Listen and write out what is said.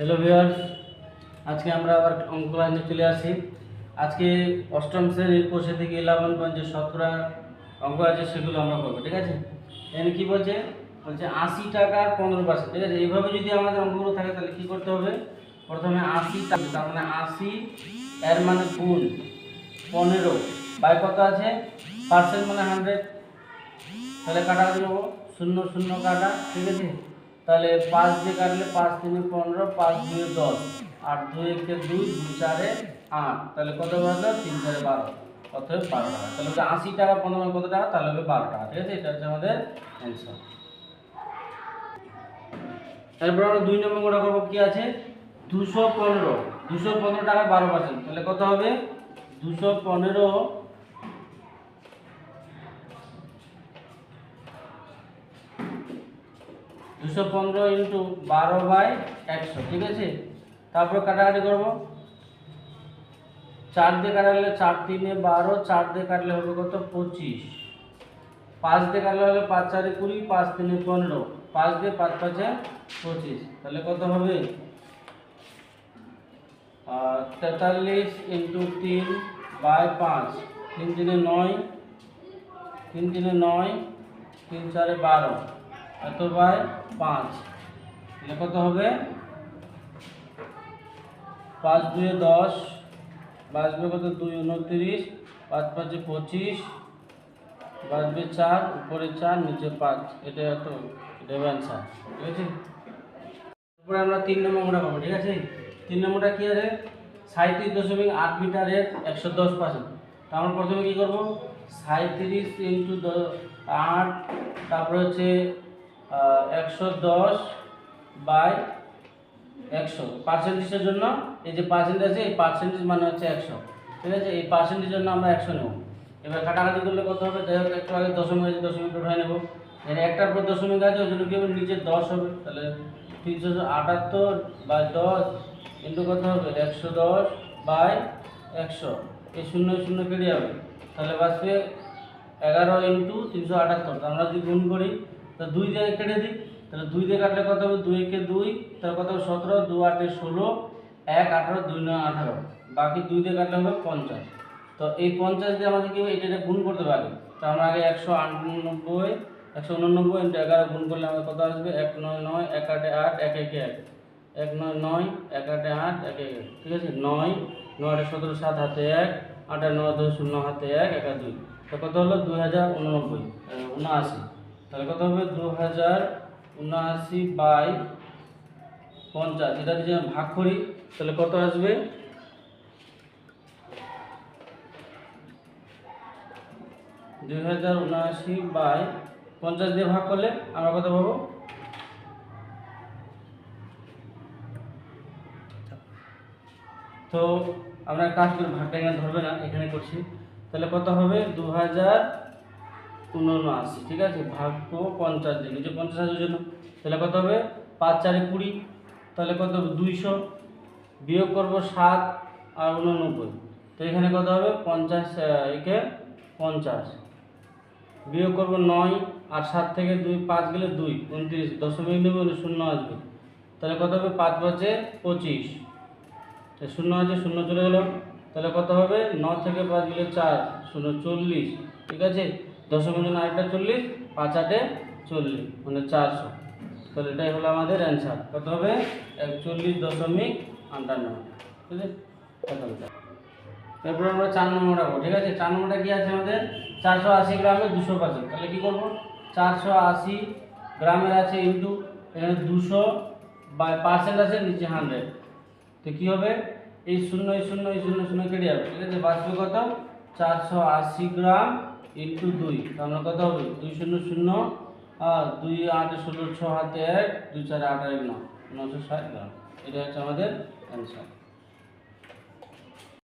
Hello viewers আজকে আমরা আবার অঙ্ক লাইনে চলে আসি। আজকে অষ্টম শ্রেণির কোষে থেকে ইলেভেন পয়েন্ট যে সতেরো অঙ্ক আছে সেগুলো আমরা করব, ঠিক আছে? এখানে কি বলছে? বলছে আশি টাকার পনেরো পার্সেন্ট ঠিক আছে? এইভাবে যদি আমাদের অঙ্কগুলো থাকে তাহলে কি করতে হবে? প্রথমে আশি টাকা তার মানে আশি, এর মানে গুণ পনেরো। বাই কত আছে? পার্সেন্ট মানে হান্ড্রেড তাহলে কাটাকাটি নেব শূন্য শূন্য কাটা, ঠিক আছে? তাহলে পাঁচ দিয়ে কাটলে পাঁচ তিনে পনেরো, পাঁচ দুয়ে দশ। আর দুই একে দুই দুই চারে আট। তাহলে কত বারো তিন চারে বারো। অতএব বারো টাকা। তাহলে হচ্ছে আশি টাকা, পনেরো কত টাকা? তাহলে হবে বারো টাকা। ঠিক আছে? এটা হচ্ছে আমাদের অ্যান্সার এরপর আমরা দুই নম্বর গোটা করব, কী আছে? দুশো পনেরো। দুশো পনেরো টাকা বারো পার্সেন্ট তাহলে কত হবে? দুশো পনেরো দুশো পনেরো ইন্টু বারো বাই একশো, ঠিক আছে? তারপর কাটাকাটি করব। চার দিয়ে কাটালে চার তিনে বারো, চার দিয়ে কাটলে হবে কত? পঁচিশ। পাঁচ দিয়ে কাটলে হবে পাঁচ চারে কুড়ি, পাঁচ তিনে পনেরো। পাঁচ দিয়ে পাঁচ পাঁচে পঁচিশ। তাহলে কত হবে? তেতাল্লিশ ইন্টু তিন বাই পাঁচ। তিন তিনে নয়, তিন তিনে নয়, তিন চারে বারো। এত বাই পাঁচ। তাহলে কত হবে? পাঁচ দুয়ে দশ বাঁচবে কত? দুই উনত্রিশ, পাঁচ পাঁচে পঁচিশ বাঁচবে চার, উপরে চার, নিচে পাঁচ। এটা এত, এটা অ্যান্সার ঠিক আছে? তারপরে আমরা তিন নম্বরটা পাবো, ঠিক আছে? তিন নম্বরটা কী আছে? সাঁত্রিশ দশমিক আট মিটারের একশো দশ পার্সেন্ট তো আমরা প্রথমে কী করব? সাঁত্রিশ ইন্টু আট, তারপরে হচ্ছে একশো দশ বাই একশো পার্সেন্টেজের জন্য, এই যে পার্সেন্টেজ আছে, এই পার্সেন্টেজ মানে হচ্ছে একশো। ঠিক আছে? এই পার্সেন্টেজের জন্য আমরা একশো নেব। এবার কাটাকাটি করলে কত হবে? যাই হোক, একটু আগে দশমিক আছে দশমিক উঠায় নেব। এখানে একটার পর দশমিক আছে, ওই জন্য কি হবে নিচে দশ হবে। তাহলে তিনশো আটাত্তর বাই দশ ইন্টু কত হবে? একশো দশ বাই একশো। এই শূন্য শূন্য কেটে যাবে। তাহলে বাঁচবে এগারো ইন্টু তিনশো আটাত্তর। আমরা যদি গুণ করি তো দুই দিয়ে কেটে দিই। তাহলে দুই দিয়ে কাটলে কত হবে? দুই একে দুই। তাহলে কত হবে? সতেরো। দু আটে ষোলো। এক, আঠারো, দুই, নয়, আঠারো। বাকি দুই দিয়ে কাটলে হবে পঞ্চাশ। তো এই পঞ্চাশ দিয়ে আমাদের কি এটা গুণ করতে পারি। তো আমরা আগে একশো আটানব্বই, একশো উননব্বই ইন্টু এগারো গুণ করলে আমাদের কত আসবে? এক, নয় নয়, এক, আটে আট, এক, একে এক। এক, নয় নয়, এক, আটে আট, এক এক। ঠিক আছে? নয় নয় আটে সতেরো, সাত, হাতে এক। আটে নয় দুই শূন্য, হাতে এক এক দুই। তো কত হলো? দুই হাজার উননব্বই, উনআশি। তাহলে কত হবে? দু হাজার উনআশি বাই পঞ্চাশ। এটা যদি আমি ভাগ করি, তাহলে কত আসবে? দুই হাজার উনআশি বাই পঞ্চাশ দিয়ে ভাগ করলে আমরা কত পাবো? তো আমরা কাজ করে ভাগটা এখানে ধরবে না, এখানে করছি। তাহলে কত হবে? দু হাজার উনআশি ঠিক আছে? ভাগ্য পঞ্চাশ দিন যে পঞ্চাশ হাজারের জন্য তাহলে কত হবে? পাঁচ চারে কুড়ি। তাহলে কত হবে? দুইশো। বিয়োগ করব সাত আর উননব্বই। তো এখানে কত হবে? পঞ্চাশ একে পঞ্চাশ। বিয়োগ করব নয় আর সাত থেকে দুই, পাঁচ গেলে দুই, উনত্রিশ। দশমিক নেবে শূন্য আসবে। তাহলে কত হবে? পাঁচ পাঁচে পঁচিশ। শূন্য আছে, শূন্য চলে গেল। তাহলে কত হবে? ন থেকে পাঁচ গেলে চার, শূন্য চল্লিশ। ঠিক আছে? দশমিক জন্য আরেকটা চল্লিশ, পাঁচ আটে চল্লিশ মানে চারশো। তাহলে এটাই হলো আমাদের অ্যান্সার কত হবে? একচল্লিশ দশমিক আটান্ন। ঠিক আছে? এরপর আমরা চার নম্বরটা করব ঠিক আছে? চার নম্বরটা কি আছে আমাদের? চারশো আশি গ্রামে দুশো পার্সেন্ট তাহলে কী করব? চারশো আশি গ্রামের আছে ইন্টু, এখানে দুশো পার্সেন্ট আছে, নিচে হান্ড্রেড তো কী হবে? এই শূন্য শূন্য, এই শূন্য শূন্য কেটে যাবে, ঠিক আছে? বাঁচবে কত? চারশো আশি গ্রাম ইন্টু দুই তাহলে কত হবে? দুই শূন্য শূন্য দুই আট ষোলো, ছ হাতে এক, দুই, চার, আট এক নয় নশো ষাট গ্রাম। এটা হচ্ছে আমাদের অ্যান্সার